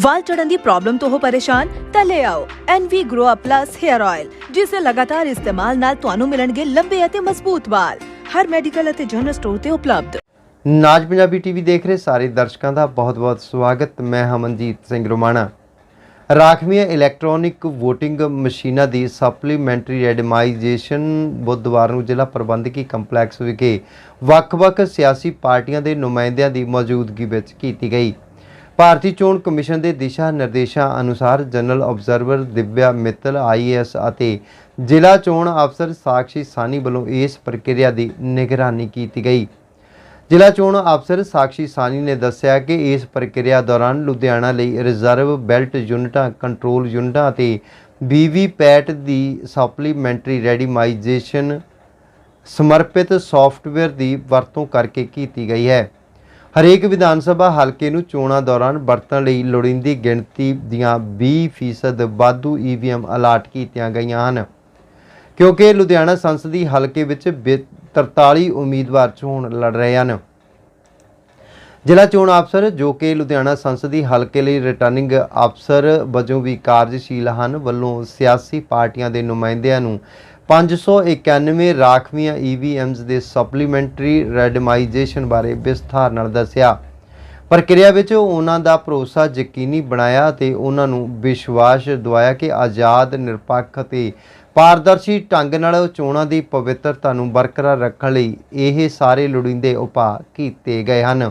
ਵਾਲ ਝੜਨ ਦੀ problem ਤੋਂ ਹੋ ਪਰੇਸ਼ਾਨ, ਤਾਂ ਲੈ ਆਓ NV Grow Up Plus Hair Oil ਜਿਸ ਦੇ ਲਗਾਤਾਰ ਇਸਤੇਮਾਲ ਨਾਲ ਤੁਹਾਨੂੰ ਮਿਲਣਗੇ ਲੰਬੇ ਅਤੇ ਮਜ਼ਬੂਤ ਵਾਲ। ਹਰ ਮੈਡੀਕਲ ਅਤੇ ਜਨਰਲ ਸਟੋਰ ਤੇ ਉਪਲਬਧ। ਨਾਜ ਪੰਜਾਬੀ ਟੀਵੀ ਦੇਖ ਰਹੇ ਸਾਰੇ ਦਰਸ਼ਕਾਂ ਦਾ ਬਹੁਤ-ਬਹੁਤ ਸਵਾਗਤ। ਮੈਂ ਹਮਨਜੀਤ ਸਿੰਘ ਰੋਮਾਣਾ। ਰਾਖਵੀਆਂ ਇਲੈਕਟ੍ਰੋਨਿਕ VOTING ਮਸ਼ੀਨਾਂ ਦੀ ਸਪਲੀਮੈਂਟਰੀ ਰੈਡਮਾਈਜੇਸ਼ਨ ਬੁੱਧਵਾਰ ਨੂੰ ਜ਼ਿਲ੍ਹਾ ਪ੍ਰਬੰਧਕੀ ਕੰਪਲੈਕਸ ਵਿਖੇ ਵੱਖ-ਵੱਖ ਸਿਆਸੀ ਪਾਰਟੀਆਂ ਦੇ ਨੁਮਾਇੰਦਿਆਂ ਦੀ ਮੌਜੂਦਗੀ ਵਿੱਚ ਕੀਤੀ ਗਈ। ਭਾਰਤੀ ਚੋਣ ਕਮਿਸ਼ਨ ਦੇ ਦਿਸ਼ਾ ਨਿਰਦੇਸ਼ਾਂ ਅਨੁਸਾਰ general observer Divya Mittal IAS ਅਤੇ ਜ਼ਿਲ੍ਹਾ ਚੋਣ ਅਫਸਰ ਸਾਕਸ਼ੀ ਸਾਨੀ ਵੱਲੋਂ ਇਸ ਪ੍ਰਕਿਰਿਆ ਦੀ ਨਿਗਰਾਨੀ ਕੀਤੀ ਗਈ। ਜ਼ਿਲ੍ਹਾ ਚੋਣ ਅਫਸਰ ਸਾਕਸ਼ੀ ਸਾਨੀ ਨੇ ਦੱਸਿਆ ਕਿ ਇਸ ਪ੍ਰਕਿਰਿਆ ਦੌਰਾਨ ਲੁਧਿਆਣਾ ਲਈ ਰਿਜ਼ਰਵ ਬੈਲਟ ਯੂਨਿਟਾਂ, ਕੰਟਰੋਲ ਯੂਨਿਟਾਂ ਅਤੇ ਵੀਵੀਪੈਟ ਦੀ ਸਪਲੀਮੈਂਟਰੀ ਰੈਡੀਮਾਈਜੇਸ਼ਨ ਸਮਰਪਿਤ ਸੌਫਟਵੇਅਰ ਦੀ ਵਰਤੋਂ ਕਰਕੇ ਕੀਤੀ ਗਈ ਹੈ। ਹਰੇਕ ਵਿਧਾਨ ਸਭਾ ਹਲਕੇ ਨੂੰ ਚੋਣਾਂ ਦੌਰਾਨ ਵਰਤਣ ਲਈ ਲੋੜੀਂਦੀ ਗਿਣਤੀ ਦੀਆਂ 20% ਵਾਧੂ ਈਵੀਐਮ ਅਲਾਟ ਕੀਤੀਆਂ ਗਈਆਂ ਹਨ। ਕਿਉਂਕਿ ਲੁਧਿਆਣਾ ਸੰਸਦੀ ਹਲਕੇ ਵਿੱਚ ਬਿ- 43 ਉਮੀਦਵਾਰ ਚੋਣ ਲੜ ਰਹੇ ਹਨ। ਜ਼ਿਲ੍ਹਾ ਚੋਣ ਅਫਸਰ ਜੋ ਕਿ ਲੁਧਿਆਣਾ ਸੰਸਦੀ ਹਲਕੇ ਲਈ ਰਿਟਰਨਿੰਗ ਅਫਸਰ ਵਜੋਂ ਵੀ ਕਾਰਜਸ਼ੀਲ ਹਨ ਵੱਲੋਂ ਸਿਆਸੀ ਪਾਰਟੀਆਂ ਦੇ ਨੁਮਾਇੰਦਿਆਂ ਨੂੰ 591 ਰਾਖਵੀਆਂ ਈਵੀਐਮਸ ਦੇ ਸਪਲੀਮੈਂਟਰੀ ਰੈਡਮਾਈਜੇਸ਼ਨ ਬਾਰੇ ਵਿਸਥਾਰ ਨਾਲ ਦੱਸਿਆ। ਪ੍ਰਕਿਰਿਆ ਵਿੱਚ ਉਹਨਾਂ ਦਾ ਭਰੋਸਾ ਯਕੀਨੀ ਬਣਾਇਆ ਅਤੇ ਉਹਨਾਂ ਨੂੰ ਵਿਸ਼ਵਾਸ ਦਿਵਾਇਆ ਕਿ ਆਜ਼ਾਦ, ਨਿਰਪੱਖ ਅਤੇ ਪਾਰਦਰਸ਼ੀ ਢੰਗ ਨਾਲ ਚੋਣਾਂ ਦੀ ਪਵਿੱਤਰਤਾ ਨੂੰ ਬਰਕਰਾਰ ਰੱਖਣ ਲਈ ਇਹ ਸਾਰੇ ਲੋੜੀਂਦੇ ਉਪਾਅ ਕੀਤੇ ਗਏ ਹਨ।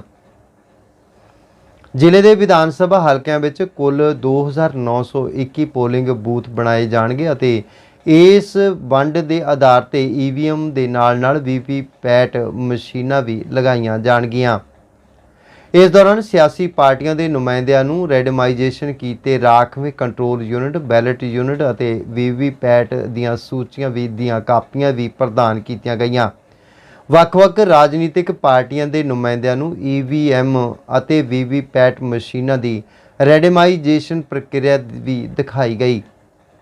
ਜ਼ਿਲ੍ਹੇ ਦੇ ਵਿਧਾਨ ਸਭਾ ਹਲਕਿਆਂ ਵਿੱਚ ਕੁੱਲ 2921 ਪੋਲਿੰਗ ਬੂਥ ਬਣਾਏ ਜਾਣਗੇ ਅਤੇ ਇਸ ਵੰਡ ਦੇ ਆਧਾਰ ਤੇ ਈਵੀਐਮ ਦੇ ਨਾਲ-ਨਾਲ ਵੀਪੀਪੈਟ ਮਸ਼ੀਨਾਂ ਵੀ ਲਗਾਈਆਂ ਜਾਣਗੀਆਂ। ਇਸ ਦੌਰਾਨ ਸਿਆਸੀ ਪਾਰਟੀਆਂ ਦੇ ਨੁਮਾਇੰਦਿਆਂ ਨੂੰ ਰੈਡਮਾਈਜੇਸ਼ਨ ਕੀਤੇ ਰਾਖਵੇਂ ਕੰਟਰੋਲ ਯੂਨਿਟ, ਬੈਲਟ ਯੂਨਿਟ ਅਤੇ ਵੀਵੀਪੈਟ ਦੀਆਂ ਸੂਚੀਆਂ ਵੀ ਦੀਆਂ ਕਾਪੀਆਂ ਵੀ ਪ੍ਰਦਾਨ ਕੀਤੀਆਂ ਗਈਆਂ। ਵੱਖ-ਵੱਖ ਰਾਜਨੀਤਿਕ ਪਾਰਟੀਆਂ ਦੇ ਨੁਮਾਇੰਦਿਆਂ ਨੂੰ ਈਵੀਐਮ ਅਤੇ ਵੀਵੀਪੈਟ ਮਸ਼ੀਨਾਂ ਦੀ ਰੈਡਮਾਈਜੇਸ਼ਨ ਪ੍ਰਕਿਰਿਆ ਵੀ ਦਿਖਾਈ ਗਈ।